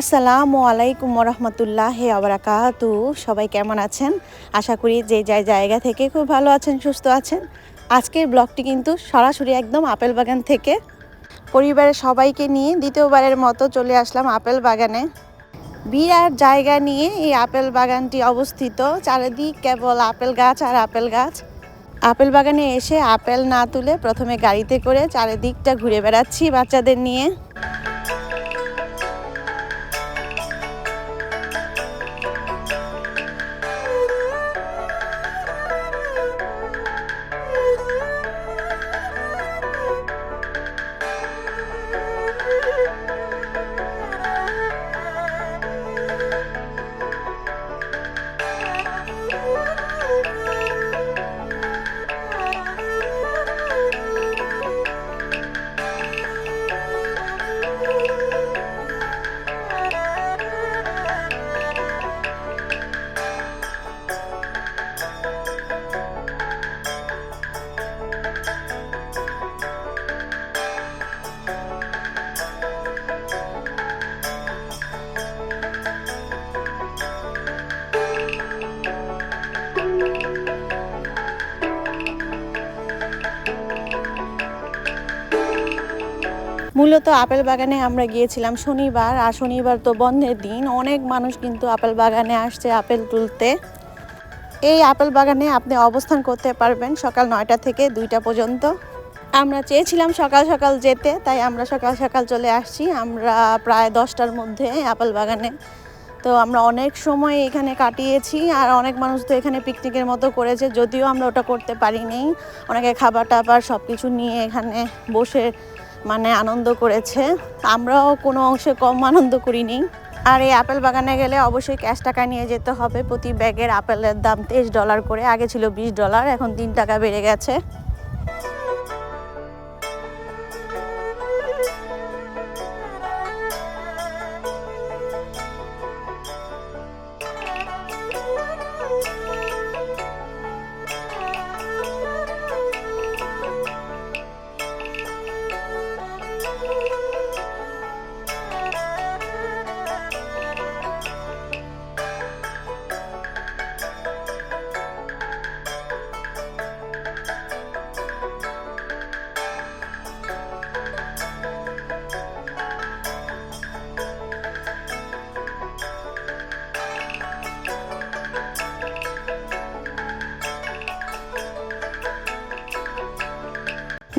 আসসালামু আলাইকুম রহমতুল্লাহ আবরাকাতু সবাই কেমন আছেন? আশা করি যে যাই জায়গা থেকে খুব ভালো আছেন, সুস্থ আছেন। আজকের ব্লগটি কিন্তু সরাসরি একদম আপেল বাগান থেকে। পরিবারের সবাইকে নিয়ে দ্বিতীয়বারের মতো চলে আসলাম আপেল বাগানে। বিরাট জায়গা নিয়ে এই আপেল বাগানটি অবস্থিত। চারিদিক কেবল আপেল গাছ আর আপেল গাছ। আপেল বাগানে এসে আপেল না তুলে প্রথমে গাড়িতে করে চারিদিকটা ঘুরে বেড়াচ্ছি বাচ্চাদের নিয়ে। মূলত আপেল বাগানে আমরা গিয়েছিলাম শনিবার, আর শনিবার তো বন্ধের দিন। অনেক মানুষ কিন্তু আপেল বাগানে আসছে আপেল তুলতে। এই আপেল বাগানে আপনি অবস্থান করতে পারবেন সকাল নয়টা থেকে দুইটা পর্যন্ত। আমরা চেয়েছিলাম সকাল সকাল যেতে, তাই আমরা সকাল সকাল চলে আসছি। আমরা প্রায় দশটার মধ্যে আপেল বাগানে। তো আমরা অনেক সময় এখানে কাটিয়েছি, আর অনেক মানুষ তো এখানে পিকনিকের মতো করেছে, যদিও আমরা ওটা করতে পারিনি। অনেকে খাবার টাবার সব কিছু নিয়ে এখানে বসে মানে আনন্দ করেছে। আমরাও কোনো অংশে কম আনন্দ করিনি। আর এই আপেল বাগানে গেলে অবশ্যই ক্যাশ টাকা নিয়ে যেতে হবে। প্রতি ব্যাগের আপেলের দাম তেইশ ডলার করে, আগে ছিল বিশ ডলার, এখন তিন টাকা বেড়ে গেছে।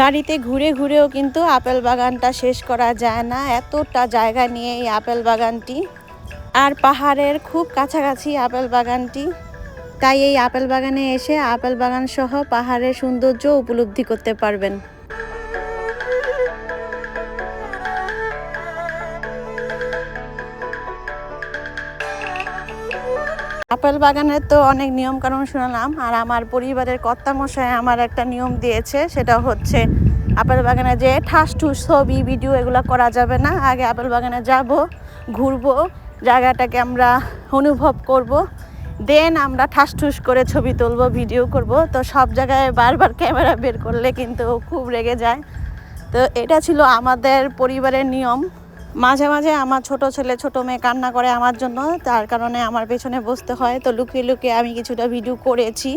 গাড়িতে ঘুরে ঘুরেও কিন্তু আপেল বাগানটা শেষ করা যায় না। এতটা জায়গা নিয়ে এই আপেল বাগানটি। আর পাহাড়ের খুব কাছাকাছি আপেল বাগানটি। তাই এই আপেল বাগানে এসে আপেল বাগান সহ পাহাড়ের সৌন্দর্য উপলব্ধি করতে পারবেন। আপেল বাগানের তো অনেক নিয়ম কানুন শুনলাম, আর আমার পরিবারের কর্তামশাই আমার একটা নিয়ম দিয়েছে, সেটা হচ্ছে আপেল বাগানে যে ঠাস ঠুস ছবি, ভিডিও এগুলো করা যাবে না, আগে আপেল বাগানে যাব, ঘুরবো, জায়গাটাকে আমরা অনুভব করব, দেন আমরা ঠাস ঠুস করে ছবি তুলবো, ভিডিও করব, তো সব জায়গায় বারবার ক্যামেরা বের করলে কিন্তু খুব রেগে যায়। তো এটা ছিল আমাদের পরিবারের নিয়ম। মাঝে মাঝে আমার ছোট ছেলে, ছোট মেয়ে কান্না করে আমার জন্য। তার কারণে আমার পেছনে বসতে হয়। তো লুকিয়ে লুকিয়ে আমি কিছুটা ভিডিও করেছি।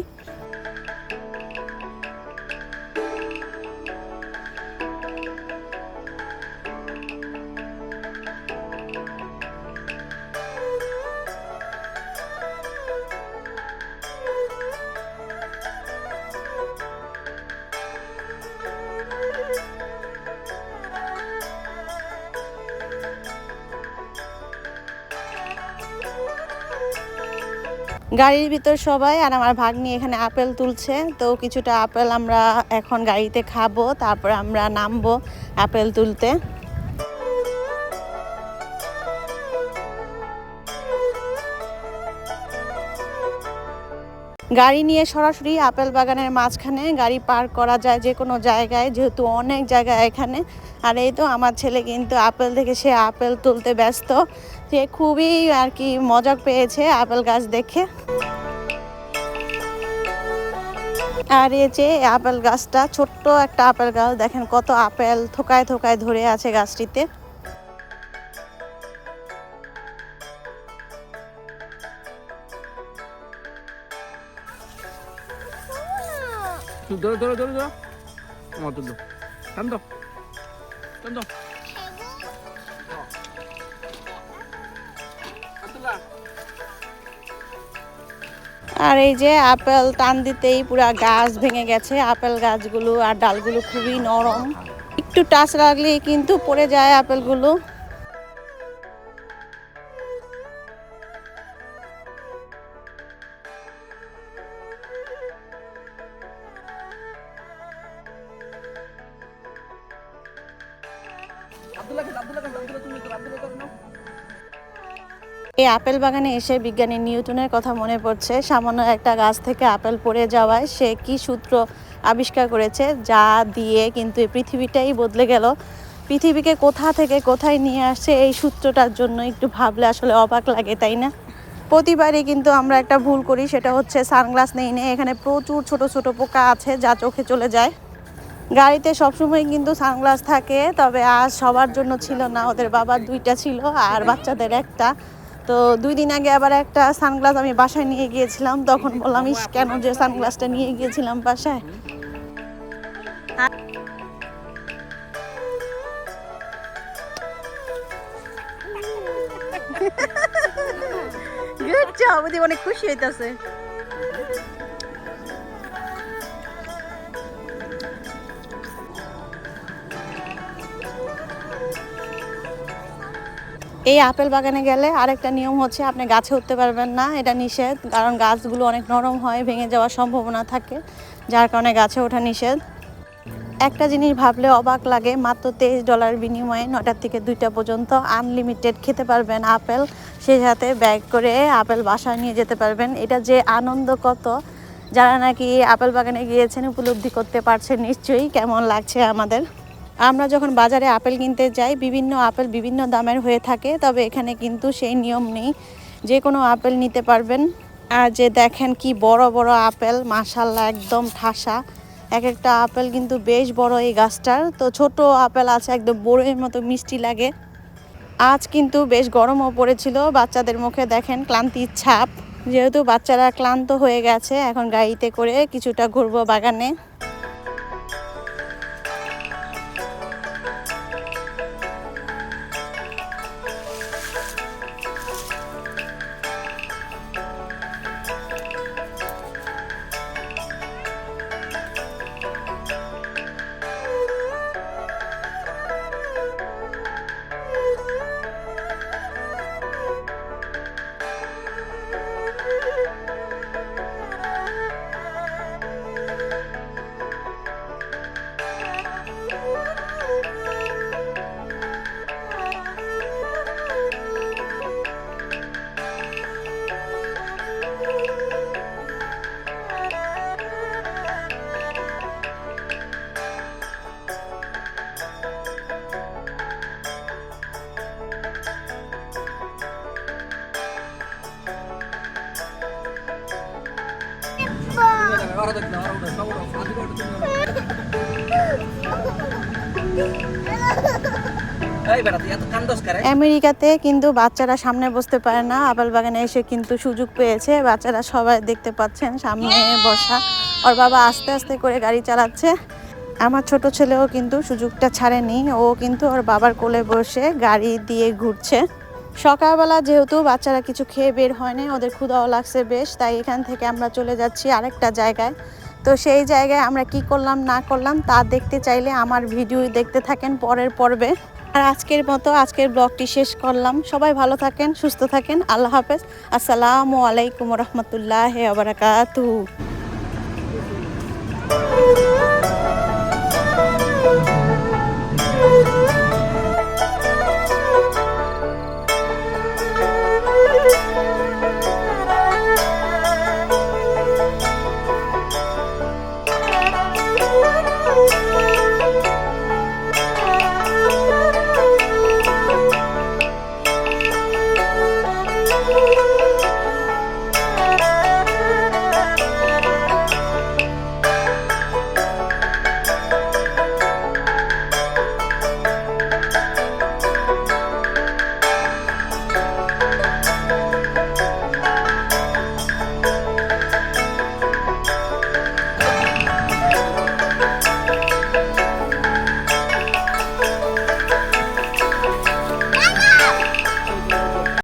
গাড়ির ভিতর সবাই আর আমার ভাগ্নি এখানে আপেল তুলছে। তো কিছুটা আপেল আমরা এখন গাড়িতে খাব, তারপর আমরা নামবো আপেল তুলতে। গাড়ি নিয়ে সরাসরি আপেল বাগানের মাঝখানে গাড়ি পার্ক করা যায় যে কোনো জায়গায়, যেহেতু অনেক জায়গা এখানে। আর এই তো আমার ছেলে কিন্তু আপেল দেখে সে আপেল তুলতে ব্যস্ত। সে খুবই আর কি মজা পেয়েছে আপেল গাছ দেখে। আর এই যে আপেল গাছটা, ছোট্ট একটা আপেল গাছ, দেখেন কত আপেল থোকায় থোকায় ধরে আছে গাছটিতে। তুই ধরো ধরো ধরো ধরো। আমার তুলো টান দাও। টান আর এই যে আপেল টান দিতেই পুরা গাছ ভেঙে গেছে। আপেল গাছগুলো আর ডালগুলো খুবই নরম। একটু টাচ লাগলেই কিন্তু পড়ে যায় আপেলগুলো। এই আপেল বাগানে এসে বিজ্ঞানী নিউটনের কথা মনে পড়ছে। সামান্য একটা গাছ থেকে আপেল পড়ে যাওয়ায় সে কি সূত্র আবিষ্কার করেছে, যা দিয়ে কিন্তু এই পৃথিবীটাই বদলে গেল। পৃথিবীকে কোথা থেকে কোথায় নিয়ে আসছে এই সূত্রটার জন্য একটু ভাবলে আসলে অবাক লাগে, তাই না? প্রতিবারই কিন্তু আমরা একটা ভুল করি, সেটা হচ্ছে সানগ্লাস নেই, এখানে প্রচুর ছোট ছোট পোকা আছে, যা চোখে চলে যায়। গাড়িতে সবসময় কিন্তু সানগ্লাস থাকে, তবে আজ সবার জন্য ছিল না, ওদের বাবার দুইটা ছিল আর বাচ্চাদের একটা। তো দুই দিন আগে আবার একটা সানগ্লাস আমি বাসায় নিয়ে গিয়েছিলাম, তখন বললাম, ইস, কেন যে সানগ্লাসটা নিয়ে গিয়েছিলাম বাসায়? অনেক খুশি হইতাছে। এই আপেল বাগানে গেলে আরেকটা নিয়ম হচ্ছে আপনি গাছে উঠতে পারবেন না, এটা নিষেধ। কারণ গাছগুলো অনেক নরম হয়, ভেঙে যাওয়ার সম্ভাবনা থাকে, যার কারণে গাছে ওঠা নিষেধ। একটা জিনিস ভাবলে অবাক লাগে, মাত্র তেইশ ডলার বিনিময়ে নটার থেকে দুইটা পর্যন্ত আনলিমিটেড খেতে পারবেন আপেল। সেই সাথে ব্যাগ করে আপেল বাসায় নিয়ে যেতে পারবেন। এটা যে আনন্দ কত, যারা নাকি আপেল বাগানে গিয়েছেন, উপলব্ধি করতে পারছেন নিশ্চয়ই। কেমন লাগছে আমাদের? আমরা যখন বাজারে আপেল কিনতে যাই, বিভিন্ন আপেল বিভিন্ন দামের হয়ে থাকে, তবে এখানে কিন্তু সেই নিয়ম নেই। যে কোনো আপেল নিতে পারবেন। আর যে দেখেন কি বড় বড় আপেল মাশাল্লাহ একদম ঠাসা। এক একটা আপেল কিন্তু বেশ বড় এই গাছটার। তো ছোট আপেল আছে, একদম বড়ের মতো মিষ্টি লাগে। আজ কিন্তু বেশ গরমও পড়েছিল। বাচ্চাদের মুখে দেখেন ক্লান্তির ছাপ। যেহেতু বাচ্চারা ক্লান্ত হয়ে গেছে, এখন গাড়িতে করে কিছুটা ঘুরবো বাগানে। আমেরিকাতে কিন্তু বাচ্চারা সামনে বসতে পারে না আপেল বাগানে এসে কিন্তু সুযোগ পেয়েছে, বাচ্চারা সবাই দেখতে পাচ্ছেন সামনে বসা। ওর বাবা আস্তে আস্তে করে গাড়ি চালাচ্ছে। আমার ছোট ছেলেও কিন্তু সুযোগটা ছাড়েনি, ও কিন্তু ওর বাবার কোলে বসে গাড়ি দিয়ে ঘুরছে। সকালবেলা যেহেতু বাচ্চারা কিছু খেয়ে বের হয়নি, ওদের ক্ষুধাও লাগছে বেশ, তাই এখান থেকে আমরা চলে যাচ্ছি আরেকটা জায়গায়। তো সেই জায়গায় আমরা কি করলাম, না করলাম, তা দেখতে চাইলে আমার ভিডিও দেখতে থাকেন পরের পর্বে। আর আজকের মতো আজকের ব্লগটি শেষ করলাম। সবাই ভালো থাকেন, সুস্থ থাকেন, আল্লাহ হাফেজ। আসসালামু আলাইকুম রহমতুল্লাহ আবরাকাতু